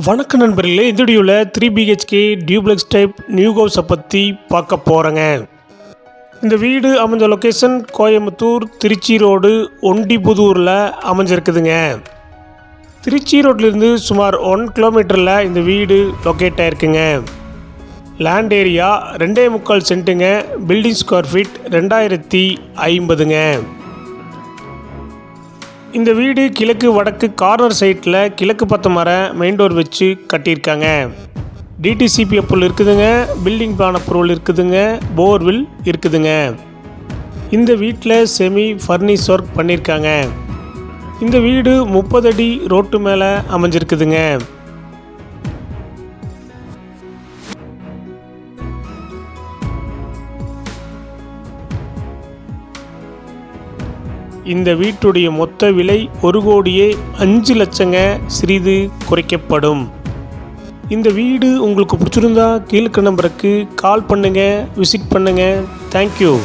வணக்க நண்பர்களே இந்த வீடியோவில் three BHK duplex type new ஹவுஸை பற்றி பார்க்க போகிறேங்க இந்த வீடு அமைஞ்ச லொக்கேஷன் கோயம்புத்தூர் திருச்சி ரோடு ஒண்டிபுதூரில் அமைஞ்சிருக்குதுங்க. திருச்சி ரோட்லேருந்து சுமார் ஒன் கிலோமீட்டரில் இந்த வீடு லொக்கேட் ஆகிருக்குங்க லேண்ட் ஏரியா ரெண்டே முக்கால் சென்ட்டுங்க பில்டிங் ஸ்கொயர் ஃபீட் ரெண்டாயிரத்தி ஐம்பதுங்க. இந்த வீடு கிழக்கு வடக்கு கார்னர் சைட்டில் கிழக்கு பத்த மரம் மெயின் டோர் வச்சு கட்டியிருக்காங்க. டிடிசிபி அப்ரூவல் இருக்குதுங்க பில்டிங் பிளான் அப்ரூவல் இருக்குதுங்க போர்வில் இருக்குதுங்க. இந்த வீட்டில் செமி ஃபர்னிஷ் ஒர்க் பண்ணியிருக்காங்க. இந்த வீடு முப்பது அடி ரோட்டு மேலே அமைஞ்சிருக்குதுங்க. இந்த வீட்டுடைய மொத்த விலை ஒரு கோடியே அஞ்சு லட்சங்க சிறிது குறைக்கப்படும். இந்த வீடு உங்களுக்கு பிடிச்சிருந்தா கீழ்க்க நம்பருக்கு கால் பண்ணுங்கள் விசிட் பண்ணுங்கள் தேங்க்யூ